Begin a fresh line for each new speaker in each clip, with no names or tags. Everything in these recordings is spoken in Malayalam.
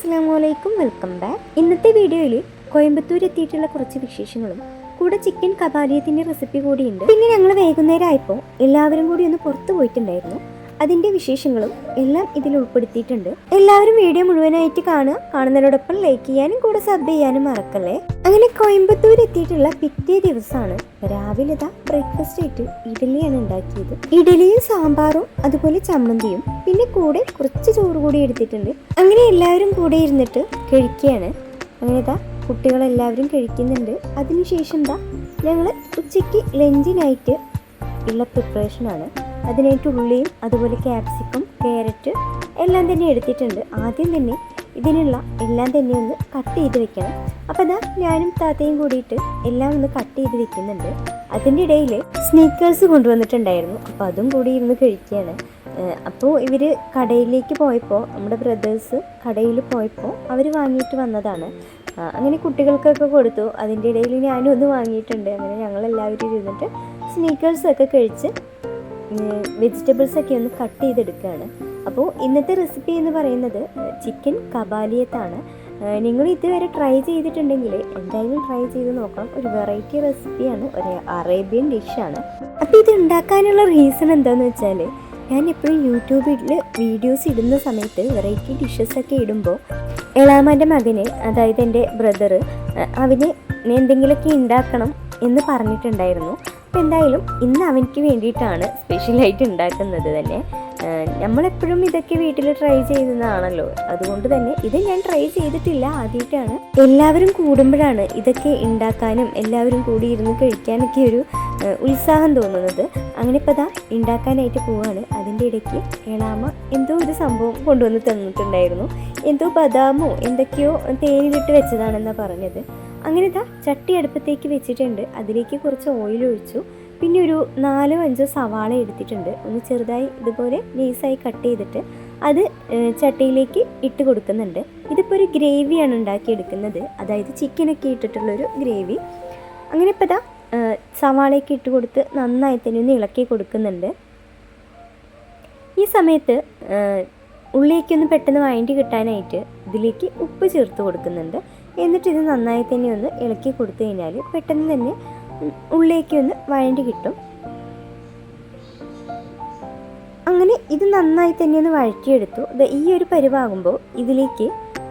അസ്സാം വലൈക്കും വെൽക്കം ബാക്ക്. ഇന്നത്തെ വീഡിയോയിൽ കോയമ്പത്തൂർ എത്തിയിട്ടുള്ള കുറച്ച് വിശേഷങ്ങളും കൂടെ ചിക്കൻ കബാലിയത്തിന്റെ റെസിപ്പി കൂടിയുണ്ട്. പിന്നെ ഞങ്ങൾ വൈകുന്നേരം ആയപ്പോൾ എല്ലാവരും കൂടി ഒന്ന് പുറത്തു പോയിട്ടുണ്ടായിരുന്നു. അതിന്റെ വിശേഷങ്ങളും എല്ലാം ഇതിൽ ഉൾപ്പെടുത്തിയിട്ടുണ്ട്. എല്ലാവരും വീഡിയോ മുഴുവനായിട്ട് കാണുക. കാണുന്നതിനോടൊപ്പം ലൈക്ക് ചെയ്യാനും കൂടെ സബ് ചെയ്യാനും മറക്കല്ലേ? അങ്ങനെ കോയമ്പത്തൂർ എത്തിയിട്ടുള്ള പിറ്റേ ദിവസമാണ് രാവിലെ ഇതാ ബ്രേക്ക്ഫാസ്റ്റ് ആയിട്ട് ഇഡലിയാണ് ഉണ്ടാക്കിയത്. ഇഡലിയും സാമ്പാറും അതുപോലെ ചമ്മന്തിയും പിന്നെ കൂടെ കുറച്ച് ചോറ് കൂടി എടുത്തിട്ടുണ്ട്. അങ്ങനെ എല്ലാവരും കൂടെ ഇരുന്നിട്ട് കഴിക്കുകയാണ്. അങ്ങനെ ഇതാ കുട്ടികളെല്ലാവരും കഴിക്കുന്നുണ്ട്. അതിനുശേഷം എന്താ ഞങ്ങൾ ഉച്ചയ്ക്ക് ലഞ്ചിനായിട്ട് ഉള്ള പ്രിപ്പറേഷനാണ് അതിനായിട്ട് ഉള്ളിയും അതുപോലെ ക്യാപ്സിക്കം ക്യാരറ്റ് എല്ലാം തന്നെ എടുത്തിട്ടുണ്ട്. ആദ്യം തന്നെ ഇതിനുള്ള എല്ലാം തന്നെ ഒന്ന് കട്ട് ചെയ്ത് വെക്കണം. അപ്പോൾ അതാ ഞാനും താത്തയും കൂടിയിട്ട് എല്ലാം ഒന്ന് കട്ട് ചെയ്ത് വെക്കുന്നുണ്ട്. അതിന്റെ ഇടയിൽ സ്നീക്കേഴ്സ് കൊണ്ടുവന്നിട്ടുണ്ടായിരുന്നു. അപ്പോൾ അതും കൂടി ഇരുന്ന് കഴിക്കുകയാണ്. അപ്പോൾ ഇവർ കടയിലേക്ക് പോയപ്പോൾ നമ്മുടെ ബ്രദേഴ്സ് കടയിൽ പോയപ്പോൾ അവർ വാങ്ങിയിട്ട് വന്നതാണ്. അങ്ങനെ കുട്ടികൾക്കൊക്കെ കൊടുത്തു. അതിന്റെ ഇടയിൽ ഞാനും ഒന്ന് വാങ്ങിയിട്ടുണ്ട്. അങ്ങനെ ഞങ്ങളെല്ലാവരും ഇരുന്നിട്ട് സ്നീക്കേഴ്സൊക്കെ കഴിച്ച് വെജിറ്റബിൾസ് ഒക്കെ ഒന്ന് കട്ട് ചെയ്തെടുക്കുകയാണ്. അപ്പോൾ ഇന്നത്തെ റെസിപ്പി എന്ന് പറയുന്നത് ചിക്കൻ കബാലിയത്താണ്. നിങ്ങൾ ഇതുവരെ ട്രൈ ചെയ്തിട്ടുണ്ടെങ്കിൽ എന്തായാലും ട്രൈ ചെയ്ത് നോക്കണം. ഒരു വെറൈറ്റി റെസിപ്പിയാണ് ഒരു അറേബ്യൻ ഡിഷാണ് അപ്പോൾ ഇത് ഉണ്ടാക്കാനുള്ള റീസൺ എന്താണെന്ന് വെച്ചാൽ ഞാൻ എപ്പോഴും യൂട്യൂബിൽ വീഡിയോസ് ഇടുന്ന സമയത്ത് വെറൈറ്റി ഡിഷസ് ഒക്കെ ഇടുമ്പോൾ എളാമന്റെ മകന് അതായത് എന്റെ ബ്രദറ് അവന് എന്തെങ്കിലുമൊക്കെ ഉണ്ടാക്കണം എന്ന് പറഞ്ഞിട്ടുണ്ടായിരുന്നു. അപ്പോൾ എന്തായാലും ഇന്ന് അവനിക്ക് വേണ്ടിയിട്ടാണ് സ്പെഷ്യലായിട്ട് ഉണ്ടാക്കുന്നത് തന്നെ. നമ്മളെപ്പോഴും ഇതൊക്കെ വീട്ടിൽ ട്രൈ ചെയ്യുന്നതാണല്ലോ. അതുകൊണ്ട് തന്നെ ഇത് ഞാൻ ട്രൈ ചെയ്തിട്ടില്ല ആദ്യമായിട്ടാണ്. എല്ലാവരും കൂടുമ്പോഴാണ് ഇതൊക്കെ ഉണ്ടാക്കാനും എല്ലാവരും കൂടി ഇരുന്ന് കഴിക്കാനൊക്കെ ഒരു ഉത്സാഹം തോന്നുന്നത്. അങ്ങനെ ഇപ്പോൾ അതാ ഉണ്ടാക്കാനായിട്ട് പോവാണ്. അതിന്റെ ഇടയ്ക്ക് ഏളാമ എന്തോ ഒരു സംഭവം കൊണ്ടുവന്ന് തന്നിട്ടുണ്ടായിരുന്നു. എന്തോ ബദാമോ എന്തൊക്കെയോ തേനിലിട്ട് വെച്ചതാണെന്നാണ് പറഞ്ഞത്. അങ്ങനെ ഇതാ ചട്ടി അടുപ്പത്തേക്ക് വെച്ചിട്ടുണ്ട്. അതിലേക്ക് കുറച്ച് ഓയിൽ ഒഴിച്ചു. പിന്നെ ഒരു നാലോ അഞ്ചോ സവാള എടുത്തിട്ടുണ്ട്. ഒന്ന് ചെറുതായി ഇതുപോലെ നൈസായി കട്ട് ചെയ്തിട്ട് അത് ചട്ടിയിലേക്ക് ഇട്ട് കൊടുക്കുന്നുണ്ട്. ഇതിപ്പോൾ ഒരു ഗ്രേവിയാണ് ഉണ്ടാക്കിയെടുക്കുന്നത്. അതായത് ചിക്കനൊക്കെ ഇട്ടിട്ടുള്ളൊരു ഗ്രേവി അങ്ങനെ ഇപ്പോൾ ഇതാ സവാളയൊക്കെ ഇട്ട് കൊടുത്ത് നന്നായി തന്നെ ഒന്ന് ഇളക്കി കൊടുക്കുന്നുണ്ട്. ഈ സമയത്ത് ഉള്ളിലേക്കൊന്ന് ഒന്ന് പെട്ടെന്ന് വഴണ്ടി കിട്ടാനായിട്ട് ഇതിലേക്ക് ഉപ്പ് ചേർത്ത് കൊടുക്കുന്നുണ്ട്. എന്നിട്ട് ഇത് നന്നായി തന്നെ ഒന്ന് ഇളക്കി കൊടുത്തു കഴിഞ്ഞാൽ പെട്ടെന്ന് തന്നെ ഉള്ളിലേക്ക് ഒന്ന് വഴണ്ടി കിട്ടും. അങ്ങനെ ഇത് നന്നായി തന്നെ ഒന്ന് വഴറ്റിയെടുത്തു. ഈ ഒരു പരിവാകുമ്പോൾ ഇതിലേക്ക്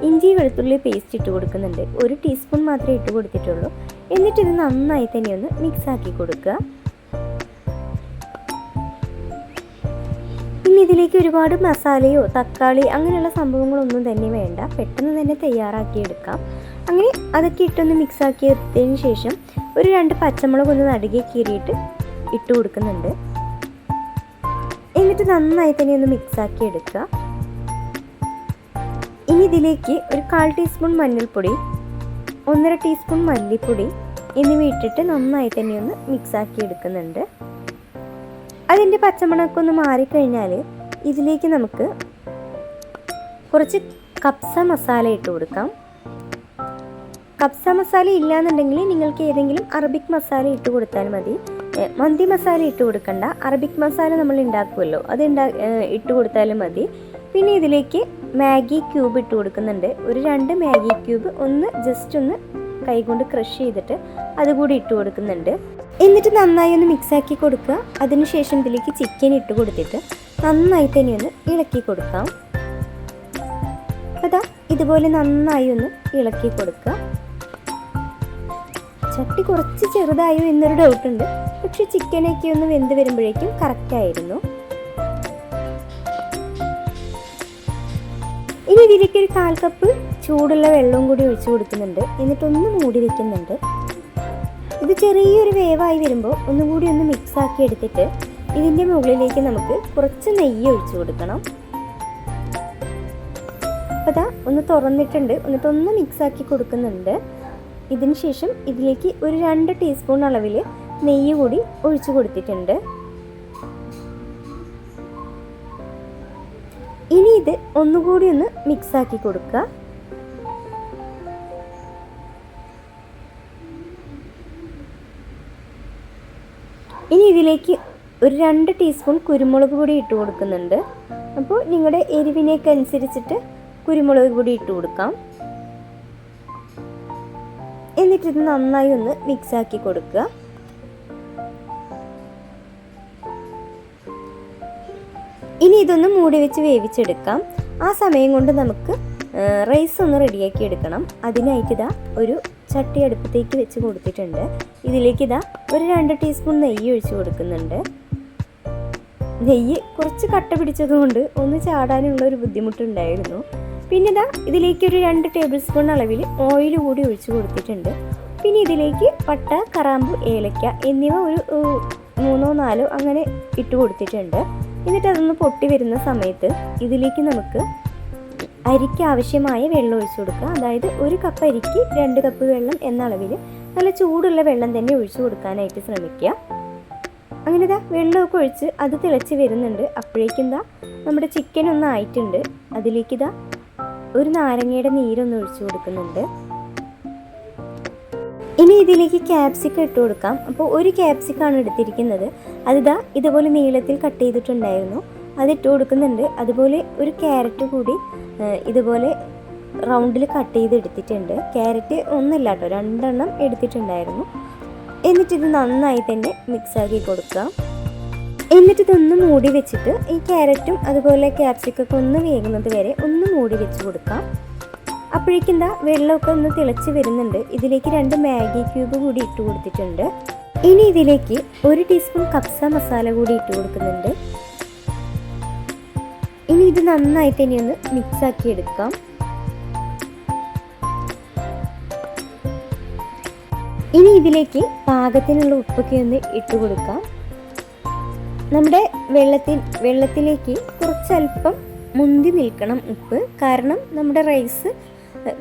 ഇഞ്ചി വെളുത്തുള്ളി പേസ്റ്റ് ഇട്ട് കൊടുക്കുന്നുണ്ട്. ഒരു ടീസ്പൂൺ മാത്രമേ ഇട്ട് കൊടുത്തിട്ടുള്ളൂ. എന്നിട്ട് ഇത് നന്നായി തന്നെ ഒന്ന് മിക്സ് ആക്കി കൊടുക്കുക. ഇനി ഇതിലേക്ക് ഒരുപാട് മസാലയോ തക്കാളി അങ്ങനെയുള്ള സംഭവങ്ങളൊന്നും തന്നെ വേണ്ട. പെട്ടെന്ന് തന്നെ തയ്യാറാക്കി എടുക്കാം അങ്ങനെ അതൊക്കെ ഇട്ടൊന്ന് മിക്സ് ആക്കിയതിന് ശേഷം ഒരു രണ്ട് പച്ചമുളക് ഒന്ന് നടുകെ കീറിയിട്ട് ഇട്ട് കൊടുക്കുന്നുണ്ട്. എന്നിട്ട് നന്നായി തന്നെ ഒന്ന് മിക്സ് ആക്കി എടുക്കുക. ഇനി ഇതിലേക്ക് ഒരു കാൽ ടീസ്പൂൺ മഞ്ഞൾപ്പൊടി ഒന്നര ടീസ്പൂൺ മല്ലിപ്പൊടി എന്നിവ ഇട്ടിട്ട് നന്നായി തന്നെ ഒന്ന് മിക്സ് ആക്കി എടുക്കുന്നുണ്ട്. അതിന്റെ പച്ചമണമൊക്കെ ഒന്ന് മാറിക്കഴിഞ്ഞാൽ ഇതിലേക്ക് നമുക്ക് കുറച്ച് കപ്സ മസാല ഇട്ട് കൊടുക്കാം. കപ്സ മസാല ഇല്ലാന്നുണ്ടെങ്കിൽ നിങ്ങൾക്ക് ഏതെങ്കിലും അറബിക് മസാല ഇട്ട് കൊടുത്താൽ മതി. മന്തി മസാല ഇട്ട് കൊടുക്കണ്ട. അറബിക് മസാല നമ്മൾ ഉണ്ടാക്കുമല്ലോ അത് ഉണ്ടാ ഇട്ട് കൊടുത്താലും മതി. പിന്നെ ഇതിലേക്ക് മാഗി ക്യൂബ് ഇട്ട് കൊടുക്കുന്നുണ്ട്. ഒരു രണ്ട് മാഗി ക്യൂബ് ഒന്ന് ജസ്റ്റ് ഒന്ന് കൈകൊണ്ട് ക്രഷ് ചെയ്തിട്ട് അതുകൂടി ഇട്ട് കൊടുക്കുന്നുണ്ട്. എന്നിട്ട് നന്നായി ഒന്ന് മിക്സ് ആക്കി കൊടുക്കുക. അതിനുശേഷം ഇതിലേക്ക് ചിക്കൻ ഇട്ട് കൊടുത്തിട്ട് നന്നായി തന്നെ ഒന്ന് ഇളക്കി കൊടുക്കാം. അതാ ഇതുപോലെ നന്നായി ഒന്ന് ഇളക്കി കൊടുക്കുക. ചട്ടി കുറച്ച് ചെറുതായോ എന്നൊരു ഡൗട്ട് ഉണ്ട്. പക്ഷെ ചിക്കനൊക്കെ ഒന്ന് വെന്ത് വരുമ്പോഴേക്കും കറക്റ്റ് ആയിരുന്നു. ഇനി ഇതിലേക്ക് ഒരു കാൽ കപ്പ് ചൂടുള്ള വെള്ളവും കൂടി ഒഴിച്ചു കൊടുക്കുന്നുണ്ട്. എന്നിട്ടൊന്ന് മൂടി വെക്കുന്നുണ്ട്. ഇത് ചെറിയൊരു വേവായി വരുമ്പോൾ ഒന്നും കൂടി ഒന്ന് മിക്സ് ആക്കി എടുത്തിട്ട് ഇതിന്റെ മുകളിലേക്ക് നമുക്ക് കുറച്ച് നെയ്യ് ഒഴിച്ചു കൊടുക്കണം. അപ്പോൾ അതാ ഒന്ന് തുറന്നിട്ടുണ്ട്. എന്നിട്ടൊന്ന് മിക്സ് ആക്കി കൊടുക്കുന്നുണ്ട്. ഇതിന് ശേഷം ഇതിലേക്ക് ഒരു രണ്ട് ടീസ്പൂൺ അളവിൽ നെയ്യ് കൂടി ഒഴിച്ചു കൊടുത്തിട്ടുണ്ട്. ഇനി ഇത് ഒന്നുകൂടി ഒന്ന് മിക്സാക്കി കൊടുക്കുക. ഇനി ഇതിലേക്ക് ഒരു രണ്ട് ടീസ്പൂൺ കുരുമുളക് പൊടി ഇട്ട് കൊടുക്കുന്നുണ്ട്. അപ്പോൾ നിങ്ങളുടെ എരിവിനേക്ക് അനുസരിച്ചിട്ട് കുരുമുളക് പൊടി ഇട്ട് കൊടുക്കാം. എന്നിട്ട് ഇത് നന്നായി ഒന്ന് മിക്സ് ആക്കി കൊടുക്കുക. ഇനി ഇതൊന്ന് മൂടി വെച്ച് വേവിച്ചെടുക്കാം. ആ സമയം കൊണ്ട് നമുക്ക് റൈസ് ഒന്ന് റെഡിയാക്കി എടുക്കണം. അതിനായിട്ട് ഇതാ ഒരു ചട്ടി അടുപ്പത്തേക്ക് വെച്ച് കൊടുത്തിട്ടുണ്ട്. ഇതിലേക്ക് ഇതാ ഒരു രണ്ട് ടീസ്പൂൺ നെയ്യ് ഒഴിച്ച് കൊടുക്കുന്നുണ്ട്. നെയ്യ് കുറച്ച് കട്ട പിടിച്ചതുകൊണ്ട് ഒന്ന് ചാടാനുള്ള ഒരു ബുദ്ധിമുട്ടുണ്ടായിരുന്നു. പിന്നെ ഇതാ ഇതിലേക്ക് ഒരു രണ്ട് ടേബിൾ സ്പൂൺ അളവിൽ ഓയിൽ കൂടി ഒഴിച്ച് കൊടുത്തിട്ടുണ്ട്. പിന്നെ ഇതിലേക്ക് പട്ട കറാമ്പു ഏലക്ക എന്നിവ ഒരു മൂന്നോ നാലോ അങ്ങനെ ഇട്ട് കൊടുത്തിട്ടുണ്ട്. എന്നിട്ട് അതൊന്ന് പൊട്ടി വരുന്ന സമയത്ത് ഇതിലേക്ക് നമുക്ക് അരിക്ക് ആവശ്യമായ വെള്ളം ഒഴിച്ചു കൊടുക്കുക. അതായത് ഒരു കപ്പ് അരിക്ക് രണ്ട് കപ്പ് വെള്ളം എന്ന അളവിൽ നല്ല ചൂടുള്ള വെള്ളം തന്നെ ഒഴിച്ചു കൊടുക്കാനായിട്ട് ശ്രമിക്കുക. അങ്ങനെ ഇതാ വെള്ളമൊക്കെ ഒഴിച്ച് അത് തിളച്ച് വരുന്നുണ്ട്. അപ്പോഴേക്കും ഇതാ നമ്മുടെ ചിക്കൻ ഒന്ന് ആയിട്ടുണ്ട്. അതിലേക്ക് ഇതാ ഒരു നാരങ്ങയുടെ നീരൊന്ന് ഒഴിച്ചു കൊടുക്കുന്നുണ്ട്. ഇനി ഇതിലേക്ക് ക്യാപ്സിക്കം ഇട്ട് കൊടുക്കാം. അപ്പോൾ ഒരു ക്യാപ്സിക്കാണ് എടുത്തിരിക്കുന്നത്. അതിതാ ഇതുപോലെ നീളത്തിൽ കട്ട് ചെയ്തിട്ടുണ്ടായിരുന്നു. അതിട്ട് കൊടുക്കുന്നുണ്ട്. അതുപോലെ ഒരു ക്യാരറ്റ് കൂടി ഇതുപോലെ റൗണ്ടിൽ കട്ട് ചെയ്ത് എടുത്തിട്ടുണ്ട്. ക്യാരറ്റ് ഒന്നല്ല കേട്ടോ രണ്ടെണ്ണം എടുത്തിട്ടുണ്ടായിരുന്നു. എന്നിട്ടിത് നന്നായി തന്നെ മിക്സാക്കി കൊടുക്കുക എന്നിട്ട് ഇതൊന്ന് മൂടി വെച്ചിട്ട് ഈ ക്യാരറ്റും അതുപോലെ ക്യാപ്സിക്കൊക്കെ ഒന്ന് വേകുന്നത് വരെ ഒന്ന് മൂടി വെച്ച് കൊടുക്കാം. അപ്പോഴേക്കും എന്താ വെള്ളമൊക്കെ ഒന്ന് തിളച്ച് വരുന്നുണ്ട്. ഇതിലേക്ക് രണ്ട് മാഗി ക്യൂബ് കൂടി ഇട്ട് കൊടുത്തിട്ടുണ്ട്. ഇനി ഇതിലേക്ക് ഒരു ടീസ്പൂൺ കപ്സ മസാല കൂടി ഇട്ട് കൊടുക്കുന്നുണ്ട്. ഇനി ഇത് നന്നായിട്ട് ഇനി ഒന്ന് മിക്സ് ആക്കി എടുക്കാം. ഇനി ഇതിലേക്ക് പാകത്തിനുള്ള ഉപ്പൊക്കെ ഒന്ന് ഇട്ട് കൊടുക്കാം. നമ്മുടെ വെള്ളത്തിൽ വെള്ളത്തിലേക്ക് കുറച്ചല്പം മുന്തി നിൽക്കണം ഉപ്പ്. കാരണം നമ്മുടെ റൈസ്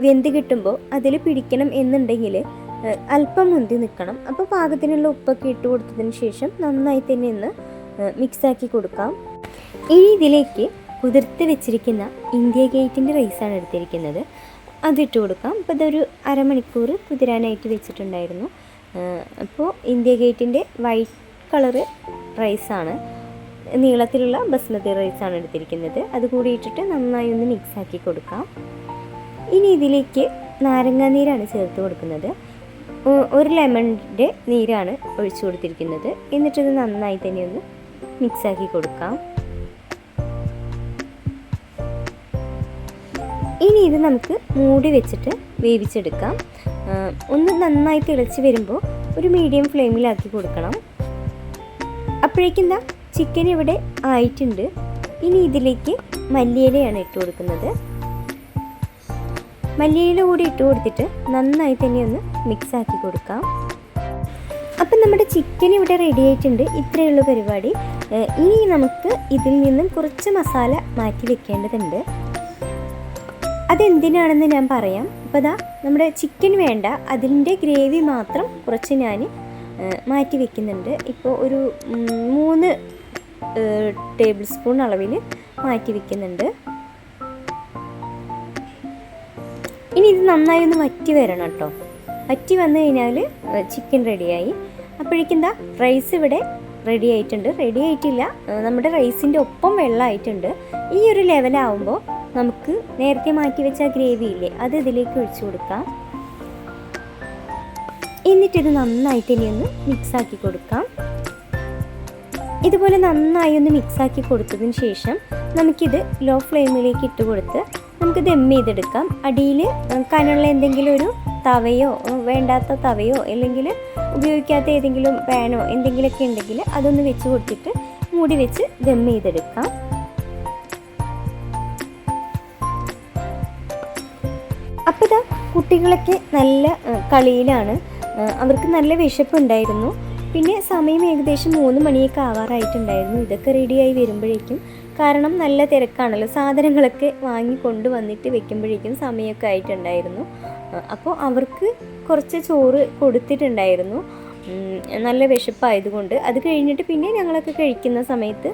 വെന്ത് കിട്ടുമ്പോൾ അതിൽ പിടിക്കണം എന്നുണ്ടെങ്കിൽ അല്പം മുന്തി നിൽക്കണം. അപ്പോൾ പാകത്തിനുള്ള ഉപ്പൊക്കെ ഇട്ട് കൊടുത്തതിന് ശേഷം നന്നായി തന്നെ ഒന്ന് മിക്സാക്കി കൊടുക്കാം. ഇനി ഇതിലേക്ക് കുതിർത്ത് വെച്ചിരിക്കുന്ന ഇന്ത്യ ഗേറ്റിന്റെ റൈസാണ് എടുത്തിരിക്കുന്നത്. അതിട്ട് കൊടുക്കാം. അപ്പോൾ ഇതൊരു അരമണിക്കൂർ കുതിരാനായിട്ട് വെച്ചിട്ടുണ്ടായിരുന്നു. അപ്പോൾ ഇന്ത്യ ഗേറ്റിന്റെ വൈറ്റ് കളറ് റൈസാണ്. നീളത്തിലുള്ള ബസ്മതി റൈസാണ് എടുത്തിരിക്കുന്നത്. അത് കൂടി ഇട്ടിട്ട് നന്നായി ഒന്ന് മിക്സ് ആക്കി കൊടുക്കാം. ഇനി ഇതിലേക്ക് നാരങ്ങാ നീരാണ് ചേർത്ത് കൊടുക്കുന്നത്. ഒരു ലെമണിന്റെ നീരാണ് ഒഴിച്ചു കൊടുത്തിരിക്കുന്നത്. എന്നിട്ടിത് നന്നായി തന്നെ ഒന്ന് മിക്സാക്കി കൊടുക്കാം. ഇനി ഇത് നമുക്ക് മൂടി വെച്ചിട്ട് വേവിച്ചെടുക്കാം. ഒന്ന് നന്നായി തിളച്ച് വരുമ്പോൾ ഒരു മീഡിയം ഫ്ലെയിമിലാക്കി കൊടുക്കണം. അപ്പോഴേക്കും എന്താ ചിക്കൻ ഇവിടെ ആയിട്ടുണ്ട്. ഇനി ഇതിലേക്ക് മല്ലിയിലയാണ് ഇട്ട് കൊടുക്കുന്നത്. മല്ലിയില കൂടി ഇട്ട് കൊടുത്തിട്ട് നന്നായി തന്നെ ഒന്ന് മിക്സ് ആക്കി കൊടുക്കാം. അപ്പം നമ്മുടെ ചിക്കൻ ഇവിടെ റെഡി ആയിട്ടുണ്ട്. ഇത്രയുള്ള പരിപാടി. ഇനി നമുക്ക് ഇതിൽ നിന്നും കുറച്ച് മസാല മാറ്റി വെക്കേണ്ടതുണ്ട്. അതെന്തിനാണെന്ന് ഞാൻ പറയാം. അപ്പോൾ ദാ നമ്മുടെ ചിക്കൻ വേണ്ട. അതിന്റെ ഗ്രേവി മാത്രം കുറച്ച് ഞാൻ മാറ്റി വെക്കുന്നുണ്ട്. ഇപ്പോൾ ഒരു മൂന്ന് ടേബിൾ സ്പൂൺ അളവിൽ മാറ്റി വെക്കുന്നുണ്ട്. ഇനി ഇത് നന്നായി ഒന്ന് വറ്റി വരണം കേട്ടോ. വറ്റി വന്നു കഴിഞ്ഞാൽ ചിക്കൻ റെഡിയായി അപ്പോഴേക്കും എന്താ റൈസ് ഇവിടെ റെഡി ആയിട്ടുണ്ട്. റെഡി ആയിട്ടില്ല. നമ്മുടെ റൈസിന്റെ ഒപ്പം വെള്ളമായിട്ടുണ്ട്. ഈ ഒരു ലെവലാവുമ്പോൾ നമുക്ക് നേരത്തെ മാറ്റി വെച്ച ഗ്രേവി ഇല്ലേ അത് ഇതിലേക്ക് ഒഴിച്ചു കൊടുക്കാം. എന്നിട്ടിത് നന്നായിട്ട് ഇനി ഒന്ന് മിക്സാക്കി കൊടുക്കാം. ഇതുപോലെ നന്നായി ഒന്ന് മിക്സാക്കി കൊടുത്തതിന് ശേഷം നമുക്കിത് ലോ ഫ്ലെയിമിലേക്ക് ഇട്ട് കൊടുത്ത് നമുക്ക് ദം ചെയ്തെടുക്കാം. അടിയിൽ കനുള്ള എന്തെങ്കിലും ഒരു തവയോ വേണ്ടാത്ത തവയോ അല്ലെങ്കിൽ ഉപയോഗിക്കാത്ത ഏതെങ്കിലും പാനോ എന്തെങ്കിലുമൊക്കെ ഉണ്ടെങ്കിൽ അതൊന്ന് വെച്ച് കൊടുത്തിട്ട് മൂടി വെച്ച് ദം ചെയ്തെടുക്കാം. അപ്പോൾ ഇതാ കുട്ടികളൊക്കെ നല്ല കളിയിലാണ്. അവർക്ക് നല്ല വിശപ്പുണ്ടായിരുന്നു. പിന്നെ സമയം ഏകദേശം മൂന്ന് മണിയൊക്കെ ആവാറായിട്ടുണ്ടായിരുന്നു. ഇതൊക്കെ റെഡിയായി വരുമ്പോഴേക്കും. കാരണം നല്ല തിരക്കാണല്ലോ. സാധനങ്ങളൊക്കെ വാങ്ങി കൊണ്ടുവന്നിട്ട് വെക്കുമ്പോഴേക്കും സമയമൊക്കെ ആയിട്ടുണ്ടായിരുന്നു. അപ്പോൾ അവർക്ക് കുറച്ച് ചോറ് കൊടുത്തിട്ടുണ്ടായിരുന്നു. നല്ല വിശപ്പായതുകൊണ്ട്. അത് കഴിഞ്ഞിട്ട് പിന്നെ ഞങ്ങളൊക്കെ കഴിക്കുന്ന സമയത്ത്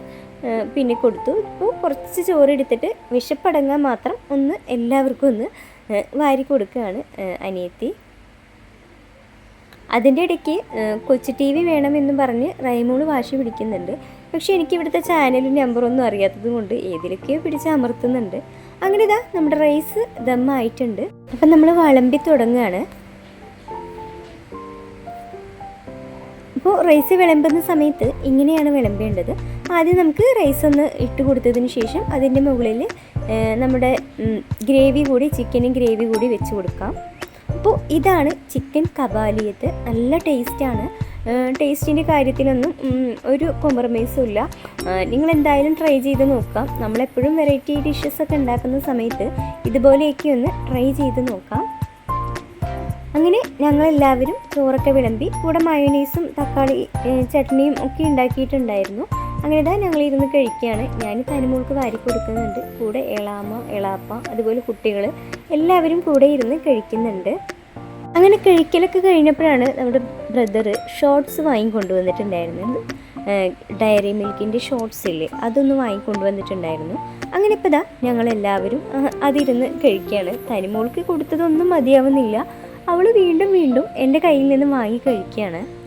പിന്നെ കൊടുത്തു. ഇപ്പോൾ കുറച്ച് ചോറ് എടുത്തിട്ട് വിശപ്പടങ്ങാൻ മാത്രം ഒന്ന് എല്ലാവർക്കും ഒന്ന് വാരി കൊടുക്കുകയാണ് അനിയത്തി. അതിന്റെ ഇടയ്ക്ക് കൊച്ചു ടി വി വേണമെന്നും പറഞ്ഞ് റൈമോൾ വാശി പിടിക്കുന്നുണ്ട്. പക്ഷേ എനിക്ക് ഇവിടുത്തെ ചാനലും നമ്പറൊന്നും അറിയാത്തത് കൊണ്ട് ഏതിലൊക്കെയോ പിടിച്ച് അമർത്തുന്നുണ്ട്. അങ്ങനെ ഇതാ നമ്മുടെ റൈസ് ദമ്മായിട്ടുണ്ട്. അപ്പം നമ്മൾ വിളമ്പി തുടങ്ങുകയാണ് അപ്പോൾ റൈസ് വിളമ്പുന്ന സമയത്ത് ഇങ്ങനെയാണ് വിളമ്പേണ്ടത്. ആദ്യം നമുക്ക് റൈസ് ഒന്ന് ഇട്ട് കൊടുത്തതിന് ശേഷം അതിന്റെ മുകളിൽ നമ്മുടെ ഗ്രേവി കൂടി ചിക്കനും ഗ്രേവി കൂടി വെച്ച് കൊടുക്കാം. അപ്പോൾ ഇതാണ് ചിക്കൻ കബാലിയത്ത്. നല്ല ടേസ്റ്റാണ്. ടേസ്റ്റിന്റെ കാര്യത്തിലൊന്നും ഒരു കോംപ്രമൈസും ഇല്ല. നിങ്ങൾ എന്തായാലും ട്രൈ ചെയ്ത് നോക്കാം. നമ്മളെപ്പോഴും വെറൈറ്റി ഡിഷസ് ഒക്കെ ഉണ്ടാക്കുന്ന സമയത്ത് ഇതുപോലെയൊക്കെ ഒന്ന് ട്രൈ ചെയ്ത് നോക്കാം. അങ്ങനെ ഞങ്ങളെല്ലാവരും ചോറൊക്കെ വിളമ്പി കൂടെ മയോനൈസും തക്കാളി ചട്നിയും ഒക്കെ ഉണ്ടാക്കിയിട്ടുണ്ടായിരുന്നു. അങ്ങനെ ഇതാ ഞങ്ങളിരുന്ന് കഴിക്കുകയാണ്. ഞാൻ തനിമോൾക്ക് വാരി കൊടുക്കുന്നുണ്ട്. കൂടെ എളാമ എളാപ്പ അതുപോലെ കുട്ടികൾ എല്ലാവരും കൂടെ ഇരുന്ന് കഴിക്കുന്നുണ്ട്. അങ്ങനെ കഴിക്കലൊക്കെ കഴിഞ്ഞപ്പോഴാണ് നമ്മുടെ ബ്രദർ ഷോർട്സ് വാങ്ങിക്കൊണ്ടുവന്നിട്ടുണ്ടായിരുന്നത്. ഏഹ്, ഡയറി മിൽക്കിന്റെ ഷോർട്സ് ഇല്ലേ അതൊന്ന് വാങ്ങിക്കൊണ്ടുവന്നിട്ടുണ്ടായിരുന്നു. അങ്ങനെ ഇപ്പോൾ ഇതാ ഞങ്ങളെല്ലാവരും അതിരുന്ന് കഴിക്കുകയാണ്. തനിമോൾക്ക് കൊടുത്തതൊന്നും മതിയാവുന്നില്ല. അവൾ വീണ്ടും വീണ്ടും എന്റെ കയ്യിൽ നിന്ന് വാങ്ങി കഴിക്കുകയാണ്.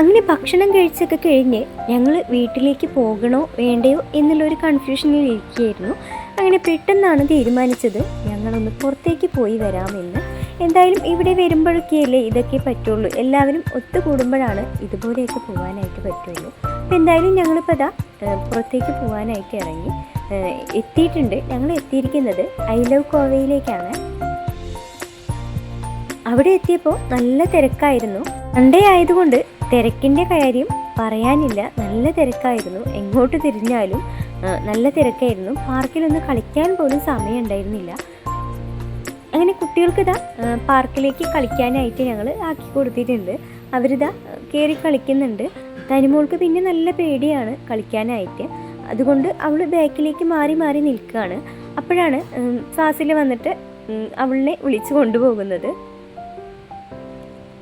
അങ്ങനെ ഭക്ഷണം കഴിച്ചൊക്കെ കഴിഞ്ഞ് ഞങ്ങൾ വീട്ടിലേക്ക് പോകണോ വേണ്ടയോ എന്നുള്ളൊരു കൺഫ്യൂഷനിൽ ഇരിക്കുകയായിരുന്നു. അങ്ങനെ പെട്ടെന്നാണ് തീരുമാനിച്ചത് ഞങ്ങളൊന്ന് പുറത്തേക്ക് പോയി വരാമെന്ന്. എന്തായാലും ഇവിടെ വരുമ്പോഴൊക്കെയല്ലേ ഇതൊക്കെ പറ്റുള്ളൂ. എല്ലാവരും ഒത്തുകൂടുമ്പോഴാണ് ഇതുപോലെയൊക്കെ പോകാനായിട്ട് പറ്റുള്ളൂ. അപ്പോൾ എന്തായാലും ഞങ്ങളിപ്പോൾ അതാ പുറത്തേക്ക് പോകാനായിട്ട് ഇറങ്ങി. എത്തിയിട്ടുണ്ട്. ഞങ്ങൾ എത്തിയിരിക്കുന്നത് ഐ ലവ് കോവയിലേക്കാണ്. അവിടെ എത്തിയപ്പോൾ നല്ല തിരക്കായിരുന്നു. സൺഡേ ആയതുകൊണ്ട് തിരക്കിന്റെ കാര്യം പറയാനില്ല. നല്ല തിരക്കായിരുന്നു. എങ്ങോട്ട് തിരിഞ്ഞാലും നല്ല തിരക്കായിരുന്നു. പാർക്കിലൊന്ന് കളിക്കാൻ പോലും സമയം ഉണ്ടായിരുന്നില്ല അങ്ങനെ കുട്ടികൾക്ക് ഇതാ പാർക്കിലേക്ക് കളിക്കാനായിട്ട് ഞങ്ങൾ ആക്കി കൊടുത്തിട്ടുണ്ട്. അവരിതാ കയറി കളിക്കുന്നുണ്ട്. തനിമോൾക്ക് പിന്നെ നല്ല പേടിയാണ് കളിക്കാനായിട്ട്. അതുകൊണ്ട് അവൾ ബാക്കിലേക്ക് മാറി മാറി നിൽക്കുകയാണ്. അപ്പോഴാണ് ഫാസിൽ വന്നിട്ട് അവളിനെ വിളിച്ചു കൊണ്ടുപോകുന്നത്.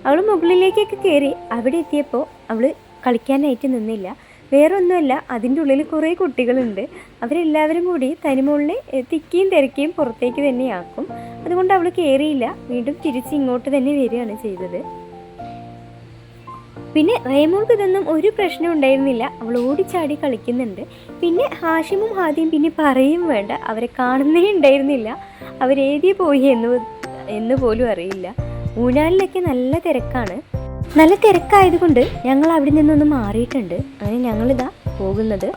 അവൾ മുകളിലേക്കൊക്കെ കയറി അവിടെ എത്തിയപ്പോൾ അവൾ കളിക്കാനായിട്ട് നിന്നില്ല. വേറൊന്നുമല്ല അതിന്റെ ഉള്ളിൽ കുറേ കുട്ടികളുണ്ട്. അവരെല്ലാവരും കൂടി തനിമുള്ളിനെ തിക്കിയും തിരക്കിയും പുറത്തേക്ക് തന്നെയാക്കും അതുകൊണ്ട് അവൾ കയറിയില്ല വീണ്ടും തിരിച്ച് ഇങ്ങോട്ട് തന്നെ വരികയാണ് ചെയ്തത്. പിന്നെ റേമോൾക്ക് ഇതൊന്നും ഒരു പ്രശ്നം ഉണ്ടായിരുന്നില്ല. അവൾ ഓടിച്ചാടി കളിക്കുന്നുണ്ട്. പിന്നെ ഹാഷിമും ഹാദിയും പിന്നെ പറയും വേണ്ട. അവരെ കാണുന്നേ ഉണ്ടായിരുന്നില്ല. അവരേതിയെ പോയി എന്ന് എന്ന് പോലും അറിയില്ല. ഊഞ്ഞാലിലൊക്കെ നല്ല തിരക്കാണ്. നല്ല തിരക്കായതുകൊണ്ട് ഞങ്ങൾ അവിടെ നിന്നൊന്ന് മാറിയിട്ടുണ്ട്. അങ്ങനെ ഞങ്ങളിതാ പോകുന്നത്.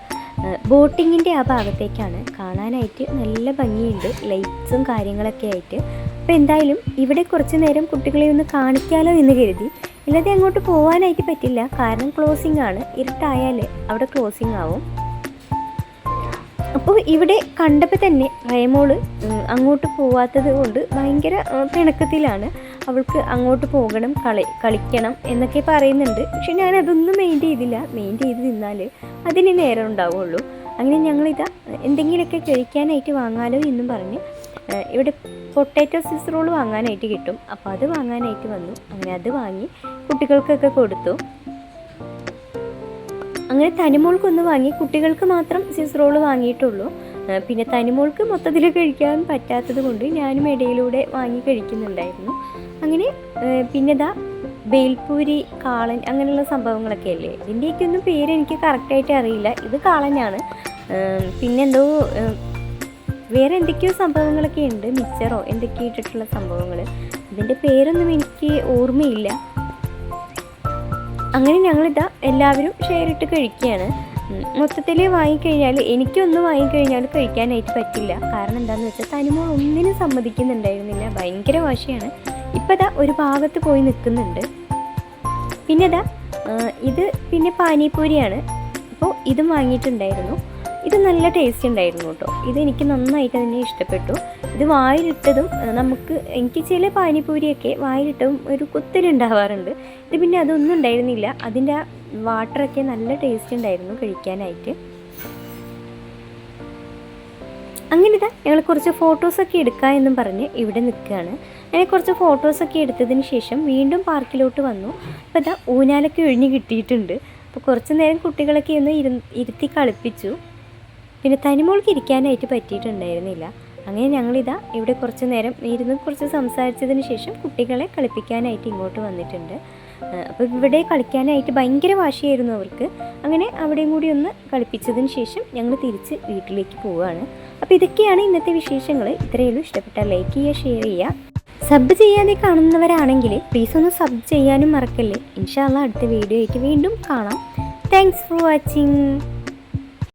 ബോട്ടിങ്ങിന്റെ ആ ഭാഗത്തേക്കാണ്. കാണാനായിട്ട് നല്ല ഭംഗിയുണ്ട്. ലൈറ്റ്സും കാര്യങ്ങളൊക്കെ ആയിട്ട്. അപ്പോൾ എന്തായാലും ഇവിടെ കുറച്ച് നേരം കുട്ടികളെ ഒന്ന് കാണിക്കാലോ എന്ന് കരുതി. ഇല്ലാതെ അങ്ങോട്ട് പോകാനായിട്ട് പറ്റില്ല. കാരണം ക്ലോസിംഗ് ആണ്. ഇരുട്ടായാലേ അവിടെ ക്ലോസിംഗ് ആവും. അപ്പോൾ ഇവിടെ കണ്ടപ്പോൾ തന്നെ റേമോൾ അങ്ങോട്ട് പോവാത്തത് കൊണ്ട് ഭയങ്കര പിണക്കത്തിലാണ്. അവൾക്ക് അങ്ങോട്ട് പോകണം കളി കളിക്കണം എന്നൊക്കെ പറയുന്നുണ്ട്. പക്ഷെ ഞാൻ അതൊന്നും മെയിൻ ചെയ്തില്ല. മെയിൻ ചെയ്ത് നിന്നാൽ അതിന് നേരം ഉണ്ടാവുള്ളൂ. അങ്ങനെ ഞങ്ങളിതാ എന്തെങ്കിലുമൊക്കെ കഴിക്കാനായിട്ട് വാങ്ങാലോ എന്നും പറഞ്ഞ് ഇവിടെ പൊട്ടാറ്റോ സിസ് റോൾ വാങ്ങാനായിട്ട് കിട്ടും. അപ്പോൾ അത് വാങ്ങാനായിട്ട് വന്നു. അങ്ങനെ അത് വാങ്ങി കുട്ടികൾക്കൊക്കെ കൊടുത്തു. അങ്ങനെ തനിമോൾക്കൊന്ന് വാങ്ങി കുട്ടികൾക്ക് മാത്രം സിസ് റോൾ വാങ്ങിയിട്ടുള്ളൂ. പിന്നെ തനിമോൾക്ക് മൊത്തത്തിൽ കഴിക്കാൻ പറ്റാത്തത് കൊണ്ട് ഞാനും ഇടയിലൂടെ വാങ്ങി കഴിക്കുന്നുണ്ടായിരുന്നു. അങ്ങനെ പിന്നെ ദാ ബേൽപൂരി കാളൻ അങ്ങനെയുള്ള സംഭവങ്ങളൊക്കെ അല്ലേ? ഇതിന്റെയൊക്കെ ഒന്നും പേര് എനിക്ക് കറക്റ്റായിട്ട് അറിയില്ല. ഇത് കാളനാണ്. പിന്നെന്തോ വേറെ എന്തൊക്കെയോ സംഭവങ്ങളൊക്കെ ഉണ്ട്. മിക്സറോ എന്തൊക്കെയോ ഇട്ടിട്ടുള്ള സംഭവങ്ങൾ ഇതിന്റെ പേരൊന്നും എനിക്ക് ഓർമ്മയില്ല. അങ്ങനെ ഞങ്ങളിതാ എല്ലാവരും ഷെയർ ഇട്ട് കഴിക്കുകയാണ് മൊത്തത്തിൽ വാങ്ങിക്കഴിഞ്ഞാൽ എനിക്കൊന്ന് വാങ്ങിക്കഴിഞ്ഞാൽ കഴിക്കാനായിട്ട് പറ്റില്ല. കാരണം എന്താണെന്ന് വെച്ചാൽ തനിമോൾ ഒന്നിനും സമ്മതിക്കുന്നുണ്ടായിരുന്നില്ല. ഭയങ്കര വാശിയാണ്. ഇപ്പം ദാ ഒരു ഭാഗത്ത് പോയി നിൽക്കുന്നുണ്ട്. പിന്നെ ദാ ഇത് പിന്നെ പാനിപ്പൂരിയാണ്. അപ്പോൾ ഇതും വാങ്ങിയിട്ടുണ്ടായിരുന്നു. ഇത് നല്ല ടേസ്റ്റ് ഉണ്ടായിരുന്നു കേട്ടോ. ഇത് എനിക്ക് നന്നായിട്ട് തന്നെ ഇഷ്ടപ്പെട്ടു. ഇത് വായിലിട്ടതും നമുക്ക് എനിക്ക് ചില പാനിപൂരിയൊക്കെ വായിലിട്ടതും ഒരു കുത്തലുണ്ടാവാറുണ്ട് ഇത് പിന്നെ അതൊന്നും ഉണ്ടായിരുന്നില്ല. അതിന്റെ വാട്ടറൊക്കെ നല്ല ടേസ്റ്റ് ഉണ്ടായിരുന്നു കഴിക്കാനായിട്ട്. അങ്ങനെ ഇതാ ഞങ്ങൾ കുറച്ച് ഫോട്ടോസൊക്കെ എടുക്കാം എന്നും പറഞ്ഞ് ഇവിടെ നിൽക്കുകയാണ്. അങ്ങനെ കുറച്ച് ഫോട്ടോസൊക്കെ എടുത്തതിന് ശേഷം വീണ്ടും പാർക്കിലോട്ട് വന്നു. അപ്പോൾ ഇതാ ഊനാലൊക്കെ ഒഴിഞ്ഞ് കിട്ടിയിട്ടുണ്ട്. അപ്പോൾ കുറച്ച് നേരം കുട്ടികളൊക്കെ ഒന്ന് ഇരു ഇരുത്തി കളിപ്പിച്ചു. പിന്നെ തനിമോൾക്ക് ഇരിക്കാനായിട്ട് പറ്റിയിട്ടുണ്ടായിരുന്നില്ല. അങ്ങനെ ഞങ്ങളിതാ ഇവിടെ കുറച്ച് നേരം ഇരുന്ന് കുറച്ച് സംസാരിച്ചതിന് ശേഷം കുട്ടികളെ കളിപ്പിക്കാനായിട്ട് ഇങ്ങോട്ട് വന്നിട്ടുണ്ട്. അപ്പോൾ ഇവിടെ കളിക്കാനായിട്ട് ഭയങ്കര വാശിയായിരുന്നു അവർക്ക്. അങ്ങനെ അവിടെയും കൂടി ഒന്ന് കളിപ്പിച്ചതിന് ശേഷം ഞങ്ങൾ തിരിച്ച് വീട്ടിലേക്ക് പോവുകയാണ്. അപ്പോൾ ഇതൊക്കെയാണ് ഇന്നത്തെ വിശേഷങ്ങൾ ഇത്രയേ ഉള്ളൂ. ഇഷ്ടപ്പെട്ടാൽ ലൈക്ക് ചെയ്യുക ഷെയർ ചെയ്യുക. സബ് ചെയ്യാതെ കാണുന്നവരാണെങ്കിൽ പ്ലീസ് ഒന്ന് സബ് ചെയ്യാനും മറക്കല്ലേ. ഇൻഷാല്ല അടുത്ത വീഡിയോ ആയിട്ട് വീണ്ടും കാണാം. Thanks for watching